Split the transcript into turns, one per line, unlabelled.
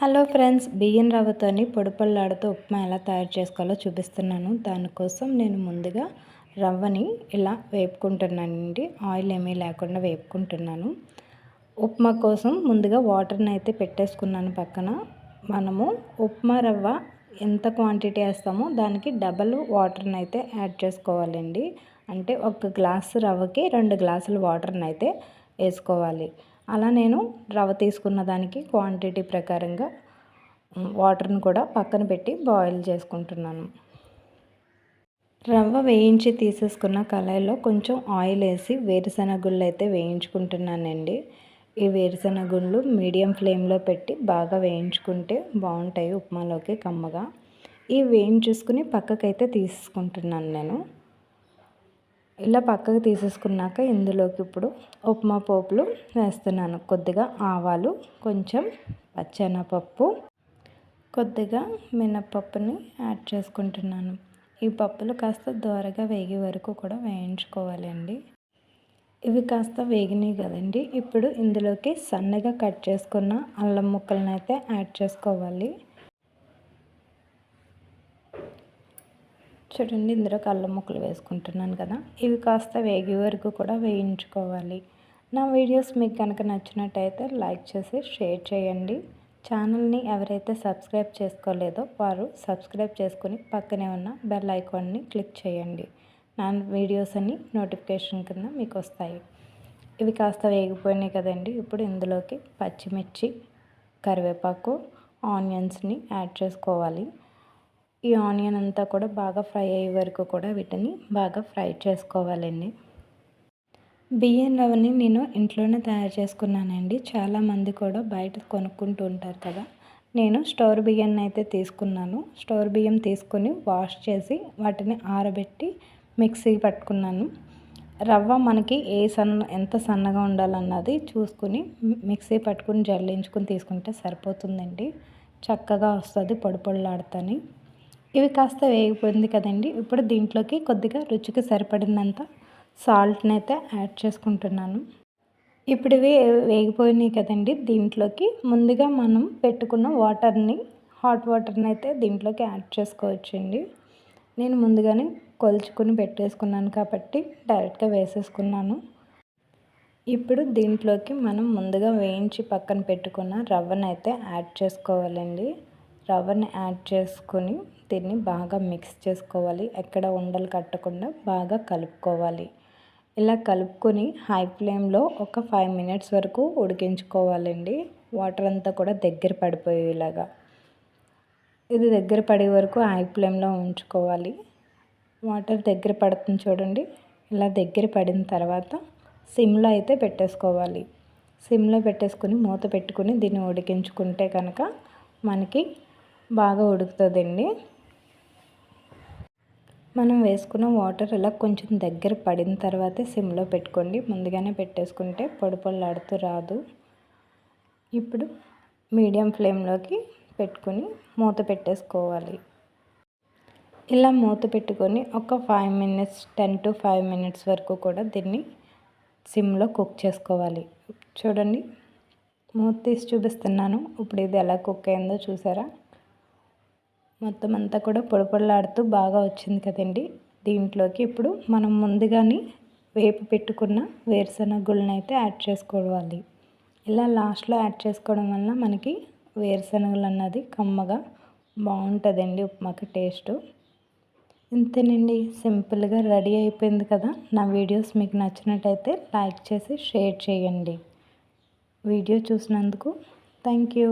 Hello friends బియ్యం రవ్వతోని పొడిపొల్లాడుతూ ఉప్మా ఎలా తయారు చేసుకోవాలో చూపిస్తున్నాను. దానికోసం నేను ముందుగా రవ్వని ఇలా వేపుకుంటున్నానండి. ఆయిల్ ఏమీ లేకుండా వేపుకుంటున్నాను. ఉప్మా కోసం ముందుగా వాటర్ని అయితే పెట్టేసుకున్నాను పక్కన. మనము ఉప్మా రవ్వ ఎంత క్వాంటిటీ వేస్తామో దానికి డబల్ వాటర్ని అయితే యాడ్ చేసుకోవాలండి. అంటే ఒక గ్లాసు రవ్వకి రెండు గ్లాసులు వాటర్ని అయితే వేసుకోవాలి. అలా నేను రవ్వ తీసుకున్న దానికి క్వాంటిటీ ప్రకారంగా వాటర్ని కూడా పక్కన పెట్టి బాయిల్ చేసుకుంటున్నాను. రవ్వ వేయించి తీసేసుకున్న కళాయిలో కొంచెం ఆయిల్ వేసి వేరుశనగుళ్ళు అయితే వేయించుకుంటున్నానండి. ఈ వేరుశనగుళ్ళు మీడియం ఫ్లేమ్లో పెట్టి బాగా వేయించుకుంటే బాగుంటాయి ఉప్మాలోకి కమ్మగా. ఈ వేయించేసుకుని పక్కకైతే తీసుకుంటున్నాను నేను. ఇలా పక్కకు తీసేసుకున్నాక ఇందులోకి ఇప్పుడు ఉప్మా పోపులు వేస్తున్నాను. కొద్దిగా ఆవాలు కొంచెం పచ్చెనపప్పు కొద్దిగా మినప్పప్పుని యాడ్ చేసుకుంటున్నాను. ఈ పప్పులు కాస్త దోరగా వేగే వరకు కూడా వేయించుకోవాలండి. ఇవి కాస్త వేగినాయి కదండి. ఇప్పుడు ఇందులోకి సన్నగా కట్ చేసుకున్న అల్లం ముక్కలను అయితే యాడ్ చేసుకోవాలి. చూడండి ఇందులో కళ్ళ ముక్కలు వేసుకుంటున్నాను కదా. ఇవి కాస్త వేగే వరకు కూడా వేయించుకోవాలి. నా వీడియోస్ మీకు కనుక నచ్చినట్టయితే లైక్ చేసి షేర్ చేయండి. ఛానల్ని ఎవరైతే సబ్స్క్రైబ్ చేసుకోలేదో వారు సబ్స్క్రైబ్ చేసుకుని పక్కనే ఉన్న బెల్ ఐకాన్ని క్లిక్ చేయండి. నా వీడియోస్ అన్ని నోటిఫికేషన్ కింద మీకు వస్తాయి. ఇవి కాస్త వేగిపోయినాయి కదండి. ఇప్పుడు ఇందులోకి పచ్చిమిర్చి కరివేపాకు ఆనియన్స్ని యాడ్ చేసుకోవాలి. ఈ ఆనియన్ అంతా కూడా బాగా ఫ్రై అయ్యే వరకు కూడా వీటిని బాగా ఫ్రై చేసుకోవాలండి. బియ్యం రవ్వని నేను ఇంట్లోనే తయారు చేసుకున్నానండి. చాలామంది కూడా బయట కొనుక్కుంటూ ఉంటారు కదా. నేను స్టోర్ బియ్యాన్ని అయితే తీసుకున్నాను. స్టోర్ బియ్యం తీసుకొని వాష్ చేసి వాటిని ఆరబెట్టి మిక్సీ పట్టుకున్నాను. రవ్వ మనకి ఏ సన్న ఎంత సన్నగా ఉండాలన్నది చూసుకుని మిక్సీ పట్టుకుని జల్లించుకుని తీసుకుంటే సరిపోతుందండి. చక్కగా వస్తుంది పొడి పొడిలాడుతని ఇవి కాస్త వేగిపోయింది కదండి. ఇప్పుడు దీంట్లోకి కొద్దిగా రుచికి సరిపడినంత సాల్ట్ని అయితే యాడ్ చేసుకుంటున్నాను. ఇప్పుడు ఇవి వేగిపోయినాయి కదండి. దీంట్లోకి ముందుగా మనం పెట్టుకున్న వాటర్ని హాట్ వాటర్ని అయితే దీంట్లోకి యాడ్ చేసుకోవచ్చండి. నేను ముందుగానే కొలుచుకుని పెట్టేసుకున్నాను కాబట్టి డైరెక్ట్గా వేసేసుకున్నాను. ఇప్పుడు దీంట్లోకి మనం ముందుగా వేయించి పక్కన పెట్టుకున్న రవ్వనైతే యాడ్ చేసుకోవాలండి. రవ్వని యాడ్ చేసుకొని దీన్ని బాగా మిక్స్ చేసుకోవాలి. ఎక్కడ ఉండలు కట్టకుండా బాగా కలుపుకోవాలి. ఇలా కలుపుకొని హై ఫ్లేమ్లో ఒక ఫైవ్ మినిట్స్ వరకు ఉడికించుకోవాలండి. వాటర్ అంతా కూడా దగ్గర పడిపోయేలాగా. ఇది దగ్గర పడే వరకు హై ఫ్లేమ్లో ఉంచుకోవాలి. వాటర్ దగ్గర పడుతుంది చూడండి. ఇలా దగ్గర పడిన తర్వాత సిమ్లో అయితే పెట్టేసుకోవాలి. సిమ్లో పెట్టేసుకొని మూత పెట్టుకుని దీన్ని ఉడికించుకుంటే కనుక మనకి బాగా ఉడుకుతుందండి. మనం వేసుకున్న వాటర్ ఇలా కొంచెం దగ్గర పడిన తర్వాతే సిమ్లో పెట్టుకోండి. ముందుగానే పెట్టేసుకుంటే పొడి పొల్లాడుతూ రాదు. ఇప్పుడు మీడియం ఫ్లేమ్లోకి పెట్టుకొని మూత పెట్టేసుకోవాలి. ఇలా మూత పెట్టుకొని ఒక five minutes ten to five minutes వరకు కూడా దీన్ని సిమ్లో కుక్ చేసుకోవాలి. చూడండి మూత తీసి చూపిస్తున్నాను. ఇప్పుడు ఇది ఎలా కుక్ అయిందో చూసారా? మొత్తం అంతా కూడా పొడపొడలాడుతూ బాగా వచ్చింది కదండి. దీంట్లోకి ఇప్పుడు మనం ముందుగానే వేపు పెట్టుకున్న వేరుశనగ అయితే యాడ్ చేసుకోవాలి. ఇలా లాస్ట్లో యాడ్ చేసుకోవడం వల్ల మనకి వేరుశనగలు అన్నది కమ్మగా బాగుంటుందండి ఉప్మాకి టేస్ట్. ఇంతేనండి సింపుల్గా రెడీ అయిపోయింది కదా. నా వీడియోస్ మీకు నచ్చినట్టయితే లైక్ చేసి షేర్ చేయండి. వీడియో చూసినందుకు థ్యాంక్ యూ.